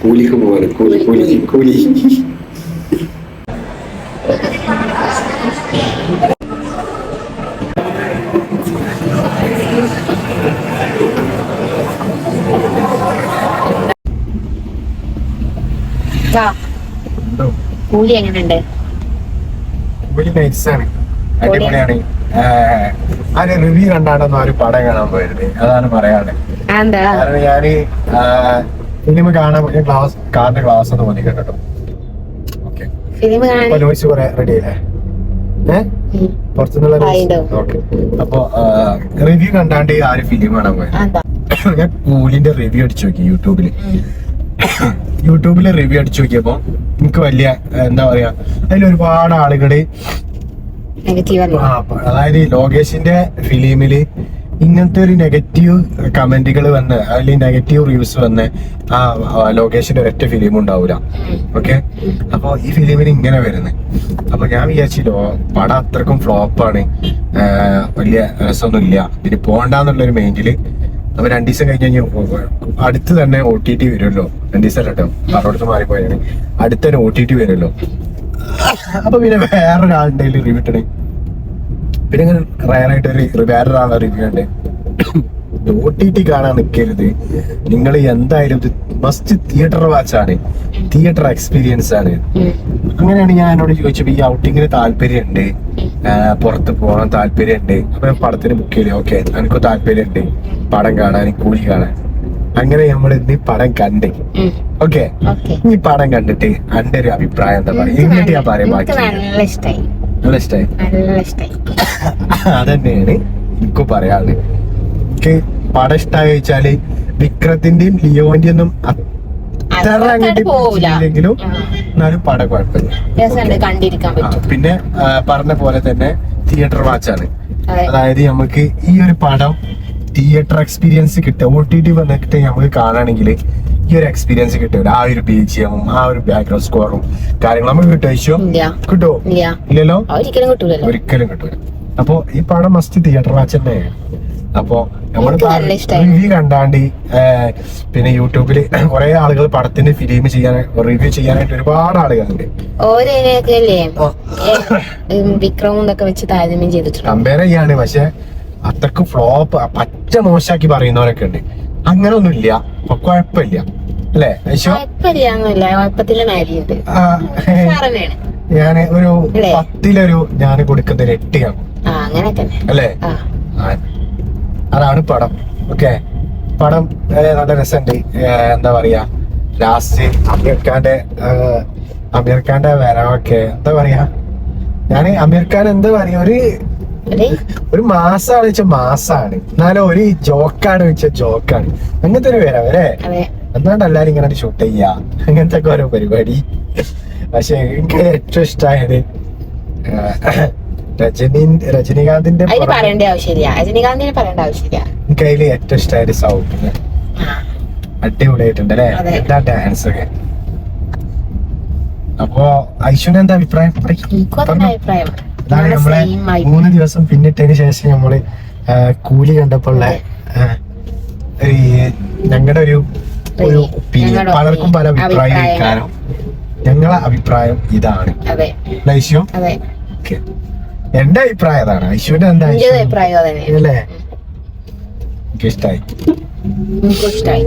കൂലിക്ക് പോവാണ് കൂലി കൂലി കൂലി കൂലി എങ്ങനെയുണ്ട്? കൂലി നൈസാണ്. അടിപൊളിയാണ്. ആര് റിവ്യൂ കണ്ടാണെന്ന് ഒരു പടം കാണാൻ പോയത് അതാണ് പറയാറ് എന്താ കാരണം ഞാൻ ഫിലിം കാണാൻ പറ്റിയ ക്ലാസ് കാറിന്റെ ക്ലാസ് ഒന്ന് മതി കേട്ടോ. ഓക്കെ. നോയ്സ് കുറെ റെഡി ആയില്ലേ. പുറത്തുനിന്നുള്ള. ഓക്കെ. അപ്പൊ റിവ്യൂ കണ്ടാണ്ട് ആ ഒരു ഫിലിം കാണാൻ പോയത് ഞാൻ കൂലിന്റെ റിവ്യൂ അടിച്ചു നോക്കി യൂട്യൂബിൽ. യൂട്യൂബിൽ യൂട്യൂബിൽ റിവ്യൂ അടിച്ചു നോക്കിയപ്പോ എനിക്ക് വലിയ എന്താ പറയാ അതിൽ ഒരുപാട് ആളുകൾ അതായത് ലോകേഷിന്റെ ഫിലിമിൽ ഇങ്ങനത്തെ ഒരു നെഗറ്റീവ് കമന്റുകൾ വന്ന് അല്ലെങ്കിൽ നെഗറ്റീവ് റിവ്യൂസ് വന്ന് ആ ലൊക്കേഷന്റെ ഒരൊറ്റ ഫിലിം ഉണ്ടാവൂല. ഉം. ഓക്കെ അപ്പൊ ഈ ഫിലിമിന് ഇങ്ങനെ വരുന്നത് അപ്പൊ ഞാൻ വിചാരിച്ചില്ലോ പടം അത്രക്കും ഫ്ലോപ്പാണ് വലിയ രസമൊന്നുമില്ല ഇതിന് പോണ്ടെന്നുള്ളൊരു മൈൻഡിൽ അപ്പൊ രണ്ടു ദിവസം കഴിഞ്ഞ് കഴിഞ്ഞാൽ അടുത്ത് തന്നെ ഒ ടി ടി വരുമല്ലോ. രണ്ടു ദിവസം കേട്ടോ പറഞ്ഞോടത്ത് മാറിപ്പോയാണ് അടുത്ത് തന്നെ ഒ ടി ടി വരുമല്ലോ. അപ്പൊ പിന്നെ വേറൊരാളുടെ റിവ്യൂ ഇട്ടണേ. പിന്നെ ഇങ്ങനെ റയറായിട്ട് ഒരു വേറൊരാളുടെ റിവ്യൂ ഉണ്ട് ഒ ടി ടി കാണാൻ നിൽക്കരുത് നിങ്ങൾ എന്തായാലും ഇത് മസ്റ്റ് തിയേറ്റർ വാച്ച് ആണ്. തിയേറ്റർ എക്സ്പീരിയൻസ് ആണ്. അങ്ങനെയാണ് ഞാൻ എന്നോട് ചോദിച്ചപ്പോ ഈ ഔട്ടിങ്ങിന് താല്പര്യമുണ്ട്? പുറത്ത് പോകാൻ താല്പര്യമുണ്ട്? അപ്പൊ ഞാൻ പടത്തിന് ബുക്ക് ചെയ്തു. ഓക്കെ എനിക്ക് താല്പര്യമുണ്ട്. പടം കാണാൻ കൂലി കാണാൻ. അങ്ങനെ നമ്മൾ ഇന്ന് ഈ പടം കണ്ട്. ഓക്കെ ഈ പടം കണ്ടിട്ട് എന്റെ ഒരു അഭിപ്രായം എന്താ പറയാ എന്നിട്ട് ഞാൻ പറയാം ബാക്കി? നല്ല ഇഷ്ടമായി അതന്നെയാണ് എനിക്ക് പറയാനുള്ളത്. എനിക്ക് പടം ഇഷ്ടമായി വെച്ചാൽ വിക്രത്തിന്റെയും ലിയോന്റെയും ഒന്നും അത്ര അങ്ങോട്ട്. എന്നാലും പടം കുഴപ്പമില്ല. കണ്ടിരിക്കാൻ പറ്റും. പിന്നെ പറഞ്ഞ പോലെ തന്നെ തിയേറ്റർ വാച്ചാണ് ആണ്. അതായത് നമുക്ക് ഈ ഒരു പടം തിയേറ്റർ എക്സ്പീരിയൻസ് കിട്ടുക. ഒ ടി ടി വന്നിട്ട് നമുക്ക് കാണുകയാണെങ്കിൽ ഈ ഒരു എക്സ്പീരിയൻസ് കിട്ടൂല ആ ഒരു ജി എമ്മും ആ ഒരു ബാക്ക്ഗ്രൗണ്ട് സ്കോറും കാര്യങ്ങളും നമുക്ക് കിട്ടുമോ കിട്ടുമോ ഇല്ലല്ലോ? ഒരിക്കലും കിട്ടൂല. അപ്പൊ ഈ പടം മസ്റ്റ് തിയേറ്റർ വാച്ച് തന്നെയാണ് അപ്പൊ നമ്മൾ. റിവ്യൂ കണ്ടാണ്ട് പിന്നെ യൂട്യൂബിൽ കുറെ ആളുകൾ പടത്തിന്റെ ഫിലിം ചെയ്യാൻ റിവ്യൂ ചെയ്യാനായിട്ട് ഒരുപാട് ആളുകളുണ്ട്. വിക്രമും വെച്ച് താരതമ്യം ചെയ്തിട്ടുണ്ട്? കമ്പയർ ചെയ്യാണ് പക്ഷെ അത്രയ്ക്ക് ഫ്ലോപ്പ് പച്ച മോശാക്കി പറയുന്നവരൊക്കെ ഉണ്ട്. അങ്ങനെ ഒന്നുമില്ല അപ്പൊ കുഴപ്പമില്ല. അല്ലേ? ഞാൻ ഒരു? പത്തിലൊരു ഞാൻ കൊടുക്കുന്ന ഒരു എട്ടിയാണ് അല്ലേ? അതാണ് പടം. ഓക്കെ? പടം നല്ല രസമുണ്ട്. എന്താ പറയാ? ലാസ്റ്റ് അമീർ ഖാന്റെ അമീർ ഖാന്റെ വരവൊക്കെ. എന്താ പറയാ? ഞാൻ അമീർ ഖാൻ എന്താ പറയാ? ഒരു ഒരു? മാസാണ് വെച്ചാൽ മാസാണ്. എന്നാലും ഒരു ജോക്കാണ് വെച്ച ജോക്കാണ് അങ്ങനത്തെ ഒരു വരവ് അല്ലേ? അതെ എന്നാണ്ട് എല്ലാരും ഇങ്ങനെ ഷൂട്ട് ചെയ്യാ അങ്ങനത്തെ ഒക്കെ ഓരോ പരിപാടി. പക്ഷെ എനിക്ക് ഏറ്റവും ഇഷ്ടമായത് രജനി രജനീകാന്തിന്റെ കയ്യിൽ പറയേണ്ട ആവശ്യമില്ല. രജനികാന്തിനെ പറയേണ്ട ആവശ്യമില്ല. എനിക്ക് അതിൽ ഏറ്റവും ഇഷ്ടമായത് സൗണ്ട് ആ. അടിപൊളിയായിട്ടുണ്ട് അല്ലേ. എന്താ ഡാൻസ് ഒക്കെ? അപ്പോ ഐശ്വര്യ എന്താ അഭിപ്രായം. അഭിപ്രായം. ഇതാണ് നമ്മളെ മൂന്ന് ദിവസം പിന്നിട്ടതിന് ശേഷം നമ്മൾ കൂലി കണ്ടപ്പോൾ ഉള്ള ഞങ്ങളുടെ ഒരു ഒരു opinion. പലർക്കും പല. അഭിപ്രായം. കാരണം ഞങ്ങളെ അഭിപ്രായം ഇതാണ്. ഓക്കെ. എന്റെ അഭിപ്രായം അതാണ്. ഐശ്വര്യ എന്താ അഭിപ്രായം അല്ലേ? എനിക്ക് ഇഷ്ടായി. ഇഷ്ടായി